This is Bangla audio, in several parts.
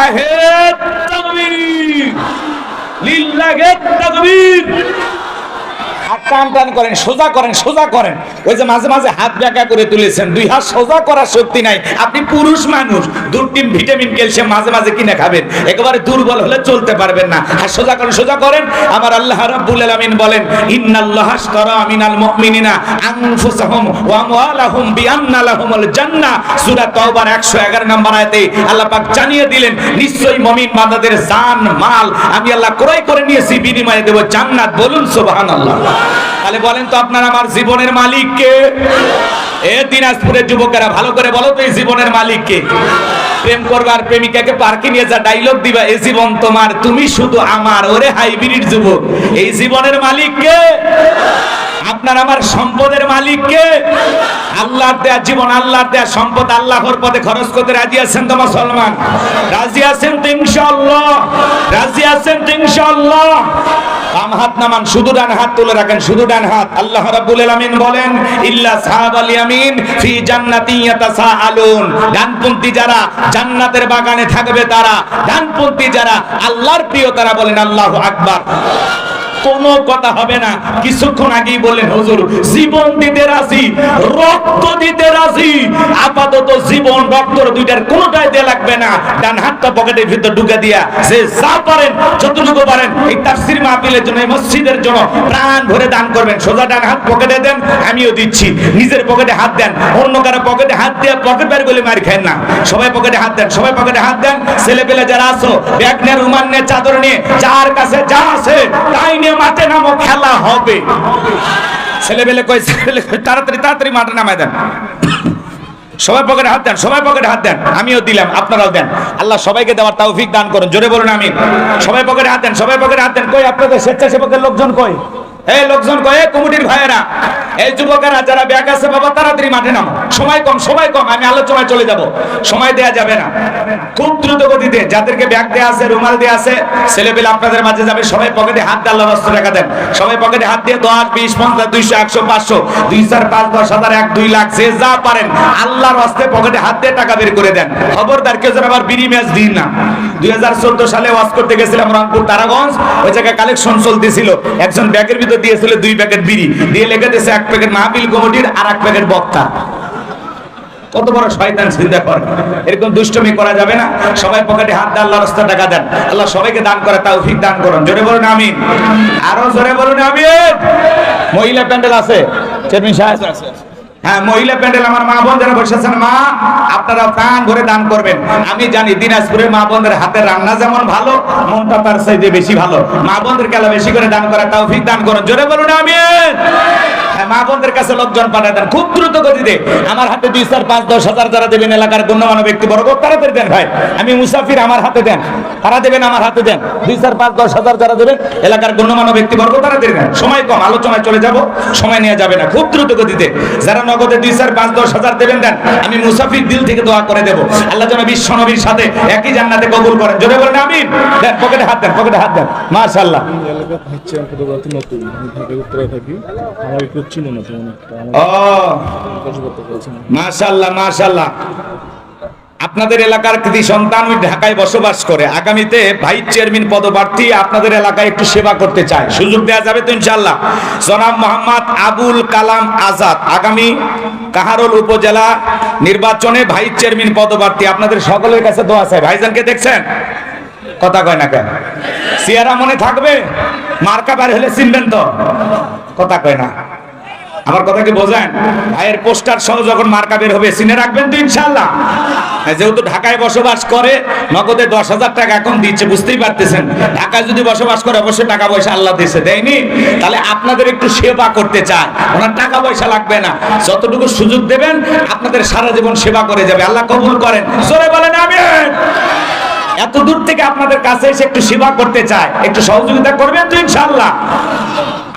লিল্লাহে তাকবীর। লিল্লাহে তাকবীর। টান টান করেন, সোজা করেন সোজা করেন। ওই যে মাঝে মাঝে হাত ব্যাকা করে তুলেছেন, দুই হাত সোজা করার শক্তি নাই। আপনি পুরুষ মানুষ, দুধ টিম ভিটামিন, ক্যালসিয়াম মাঝে মাঝে কিনে খাবেন। একেবারে দুর্বল হলে চলতে পারবেন না। হাত সোজা করেন সোজা করেন, আমার আল্লাহ রাব্বুল আলামিন বলেন, ইন্নাল্লাহ আশতারা মিনাল মুমিনিনা আনফুসাহুম ওয়া আমওয়ালাহুম বিআন্না লাহুমুল জান্নাহ। সূরা তাওবার 111 নম্বর আয়াতে আল্লাহ পাক জানিয়ে দিলেন, নিশ্চয়ই মুমিন বান্দাদের জান, মাল আমি আল্লাহ ক্রয় করে নিয়েছি, বিনিময়ে দেব জান্নাত। বলুন, সুবহানাল্লাহ। তাহলে বলেন তো আপনার আমার জীবনের মালিক কে? এ দিনাজপুরের যুবকেরা, ভালো করে বলো তো এই জীবনের মালিক কে? প্রেম করবার প্রেমিকাকে পার্কে নিয়ে যা ডাইলগ দিবা এই জীবন তোমার, তুমি শুধু আমার। ওরে হাইব্রিড যুবক, এই জীবনের মালিক কে? আপনার আমার সম্পদের মালিক কে? আল্লাহর দেয়া জীবন, আল্লাহর দেয়া সম্পদ, আল্লাহর পথে খরচ করতে রাজি আছেন তো মুসলমান? রাজি আছেন তো ইনশাআল্লাহ? রাজি আছেন তো ইনশাআল্লাহ? বাম হাত নামান, শুধু ডান হাত তুলে রাখেন, শুধু ডান হাত। আল্লাহ রাব্বুল আলামিন বলেন, ইল্লা সাহাবাল ইয়ামিন ফি জান্নাতি ইয়াতাসাআলুন। ডানপন্থী যারা জান্নাতের বাগানে থাকবে তারা, ডানপন্থী যারা আল্লাহর প্রিয়, তারা বলেন, আল্লাহু আকবার। কোনো কথা হবে না। কিছুক্ষণ আগেই বললেন, হুজুর, জীবন দিতে রাজি, রক্ত দিতে রাজি, আপাতত জীবন রক্তর দুইটার কোনোটাই দেয়া লাগবে না। ডান হাতটা পকেটের ভিতর ঢুকে দিয়া সে যা পারেন, যতটুকু পারেন, এই তাফসীর মাহফিলের জন্য মসজিদের জন্য প্রাণ ভরে দান করবেন। সোজা ডান হাত পকেটে দেন, আমিও দিচ্ছি। নিজের পকেটে হাত দেন, অন্য কারও পকেটে হাত দিয়ে পকেট বের বলে মার খান না। সবাই পকেটে হাত দেন, সবাই পকেটে হাত দেন। ছেলে পেলে যারা আছো, ব্যাগ নিয়ে, রুমাল নিয়ে, চাদর নিয়ে, যার কাছে যা আছে, তাই নিয়ে মাঠে নামো খেলা হবে। ছেলে কয় ছেলেবেলে ছেলে কই, তাড়াতাড়ি তাড়াতাড়ি মাঠে নামায় দেন। সবাই পকেটে হাত দেন সবাই পকেটে হাত দেন। আমিও দিলাম আপনারাও দেন। আল্লাহ সবাইকে দেওয়ার তৌফিক দান করুন। জোরে বলুন আমি সবাই পকেটে হাত দেন সবাই পকেটে হাত দেন। কই আপনাদের স্বেচ্ছাসেবকের লোকজন কই? এই লোকজন এই কমিটির ভাইয়েরা, এই যুবকেরা যারা ব্যাগ আছে, বাবা, তাড়াতাড়ি মাঠে সময় কম সময় কম, আমি আলোচনায় চলে যাব। সময় দেয়া যাবে না। খুব দ্রুত গতিতে যাদেরকে ব্যাগ দেয়া আছে, রুমাল দেয়া আছে, ছেলেপেলে আপনাদের মাঝে যাবে, সবাই পকেটে হাত দিয়ে আল্লাহ রাস্তা দেন। সবাই পকেটে হাত দিয়ে দশ, বিশ, পঞ্চাশ, দুইশো, একশো, পাঁচশো, দুই চার, পাঁচ, দশ, হাজার, এক, দুই লাখ, যে যা পারেন, আল্লাহর রাস্তায় পকেটে হাত দিয়ে টাকা বের করে দেন। খবরদার কেউ যেন আবার বিড়ি ম্যাচ দিন না। দুই হাজার চোদ্দ সালে ওয়াজ করতে গেছিলাম রংপুর, তারাগঞ্জ, ওই জায়গায় কালেকশন চলতেছিল। একজন ব্যাগের ভিতর দিয়েছিল দুই প্যাকেট বিড়ি। দিয়ে লেগে দিয়েছে, এক প্যাকেট মাহবিল কমিটির আর এক প্যাকেট বক্তা। কত বড় শয়তান চিন্তা কর। এরকম দুষ্টমি করা যাবে না। সবাই পকেটে হাত দিয়ে আল্লাহ রাস্তা টাকা দেন। আল্লাহ সবাইকে দান করে, তৌফিক দান করুন। জোরে বলুন, আমিন। আরও জোরে বলুন, আমিন। মহিলা প্যান্ডেল আছে? চেয়ারম্যান সাহেব? হ্যাঁ মহিলা প্যান্ডেল আমার মা বোন যারা বসেছেন মা, আপনারা প্রাণ ভরে দান করবেন। আমি জানি দিনাজপুরের মা বোনদের হাতের রান্না যেমন ভালো, মনটা তার সাইজে বেশি ভালো। মা বোনদের কেলা বেশি করে দান করা তৌফিক দান করুন। জোরে বলুন, আমিন। হ্যাঁ, আমি সময় কম আলোচনায় চলে যাব। সময় নেওয়া যাবে না। খুব দ্রুত গতিতে। যারা নগদে দুই চার পাঁচ দশ হাজার দেবেন দেন আমি মুসাফির দিল থেকে দোয়া করে দেবো। আল্লাহ যেন বিশ্ব নবীর সাথে একই জান্নাতে কবুল করেন। জোরে বলেন আমিন। দেন পকেটে হাত দেন পকেটে হাত দেন। মাশাআল্লাহ। এই হচ্ছে নতুন আমি ঢাকা উত্তরে থাকি। কেউ চিনে না তেমন একটা মাশাআল্লাহ মাশাআল্লাহ। আপনাদের এলাকার কৃতি সন্তান ওই ঢাকায় বসবাস করে। আগামীতে ভাইস চেয়ারম্যান পদপ্রার্থী আপনাদের এলাকায় একটু সেবা করতে চায়। সুযোগ দেওয়া যাবে তো ইনশাআল্লাহ। জনাব মোহাম্মদ আবুল কালাম আজাদ আগামী কাহারোল উপজেলা নির্বাচনে ভাইস চেয়ারম্যান পদপ্রার্থী। আপনাদের সকলের কাছে দোয়া চাই। ভাইজানকে দেখছেন? কথা কয় না কেন? সিয়ারা মনে থাকবে মার্কা বার হলে চিনবেন তো। কথা কয় না। আমার কথা কি বোঝেন? ভাইয়ের পোস্টার সহ যখন মার্কা বের হবে সিনে রাখবেন তো ইনশাল্লাহ হ্যাঁ, যেহেতু ঢাকায় বসবাস করে নগদে দশ হাজার টাকা এখন দিচ্ছে বুঝতেই পারতেছেন। ঢাকায় যদি বসবাস করে অবশ্যই টাকা পয়সা আল্লাহ দিচ্ছে দেয়নি? তাহলে আপনাদের একটু সেবা করতে চায়। ওনার টাকা পয়সা লাগবে না। যতটুকু সুযোগ দেবেন আপনাদের সারা জীবন সেবা করে যাবে। আল্লাহ কবুল করেন। সরে বলেন আমি এত দূর থেকে আপনাদের কাছে এসে একটু সেবা করতে চায়, একটু সহযোগিতা করবেন তো ইনশাল্লাহ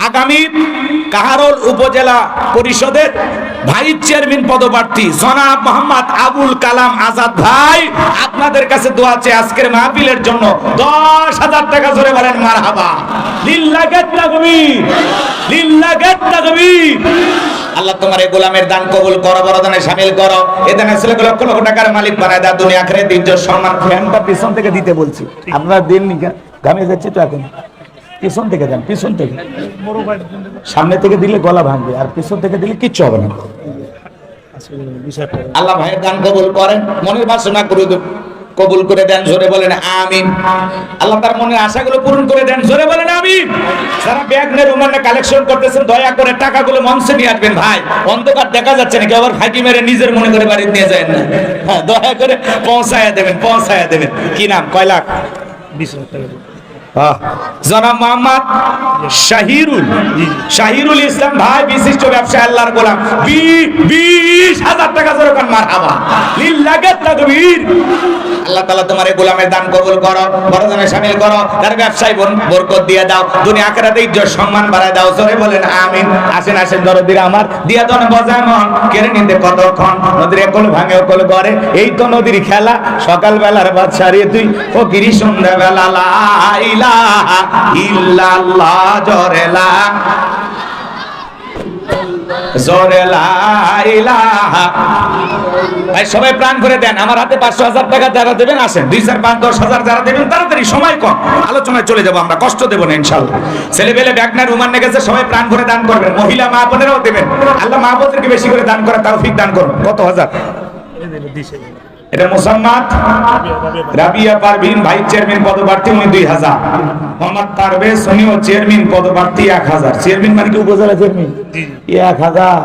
আগামী কাহারোল উপজেলা পরিষদের ভাইস চেয়ারম্যান পদপ্রার্থী জনাব মোহাম্মদ আবুল কালাম আজাদ ভাই, আপনাদের কাছে দোয়া আছে আজকের মাহফিলের জন্য দশ হাজার টাকা জোরে বলেন মার হাবা লিল্লাগের তাকবীর লিল্লাগের তাকবীর আল্লাহ তোমার এই গোলামের দান কবুল করো বড় দানে শামিল করো। এ দানে ছেলেকে লক্ষ লক্ষ টাকার মালিক বানায় দাও দুনিয়া আখরে দিন সম্মান ফ্যানটা পিছন থেকে দিতে বলছি। আপনারা দিন নি ঘামে যাচ্ছে তো এখন। পিছন থেকে দেন পিছন থেকে। সামনে থেকে দিলে গলা ভাঙবে আর পিছন থেকে দিলে কিচ্ছু হবে না। আল্লাহ ভাইয়ের দান কবুল করেন মনের বাসনা করে দেন কবুল করে দেন, জোরে বলেন আমিন। আল্লাহ তার মনের আশাগুলো পূরণ করে দেন, জোরে বলেন আমিন। যারা ব্যাগ নিয়ে রুমানে কালেকশন করতেছেন, দয়া করে টাকাগুলো মঞ্চে নিয়ে আসবেন, ভাই। অন্ধকার দেখা যাচ্ছে না কেউ আবার ফাঁকি মেরে নিজের মনে করে বাড়ি নিয়ে যায় না। হ্যাঁ দয়া করে পৌঁছায়া দেবেন পৌঁছায়া দেবেন। কি নাম? কয় লাখ? বিশ টাকা। জনাব মোহাম্মদ শাহিরুল শাহিরুল ইসলাম ভাই, বিশিষ্ট ব্যবসায়ী, আল্লাহর গোলাম। বিশ হাজার টাকা যেরকম মার হাবা লিল্লাহে তাকবীর। আল্লাহ তাআলা তোমার এই গোলামের দান কবুল করো বড় দানে শামিল করো তার ব্যবসায় বর- বরকত দিয়ে দাও, দুনিয়া আখিরাতে ইজ্জত সম্মান বাড়ায় দাও, জোরে বলেন, আমিন। আসেন আসেন দরদিরা আমার। দিয়া দন বজায় মন কেড়ে নিতে কতক্ষণ। নদীর একল ভাঙে একল করে এই তো নদীর খেলা সকাল বেলার বাচ্চা রে তুই গিরি সন্ধ্যা বেলা লা ভাই, সবাই প্রাণ করে দেন। আমার হাতে পাঁচশো হাজার টাকা যারা দেবেন, আসেন। দুই চার পাঁচ, দশ হাজার যারা দেবেন, তাড়াতাড়ি সময় কম। আলোচনায় চলে যাব আমরা, কষ্ট দেবো না ইনশাল্লাহ ছেলে পেলে ব্যাগনা রুমান গেছে, সবাই প্রাণ করে দান করবেন। মহিলা মা বোনেরাও দেবেন। আল্লাহ মা বোনদেরকে বেশি করে দান করা তাও দান করুন। কত হাজার? এটা মোসাম্মদ। রাবিয়া পারভিন ভাই চেয়ারম্যান পদপ্রার্থী উনি দুই হাজার। মোহাম্মদ পারভেজ উনিও চেয়ারম্যান পদপ্রার্থী এক হাজার। চেয়ারম্যান মানে কি উপজেলা চেয়ারম্যান? এক হাজার।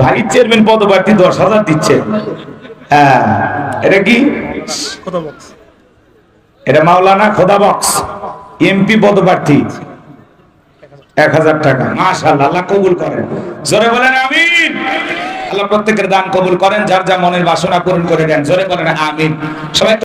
ভাই চেয়ারম্যান পদপ্রার্থী দশ হাজার দিচ্ছে। হ্যাঁ এটা কি? এটা মাওলানা খোদা বক্স। এমপি পদপ্রার্থী। এক হাজার টাকা। মাশাআল্লাহ আল্লাহ কবুল করেন। জোরে বলেন আমিন। আল্লাহ প্রত্যেকের দান কবুল করেন, যার যা মনের বাসনা পূরণ করে দেন। জোরে বলেন, আমিন। সবাই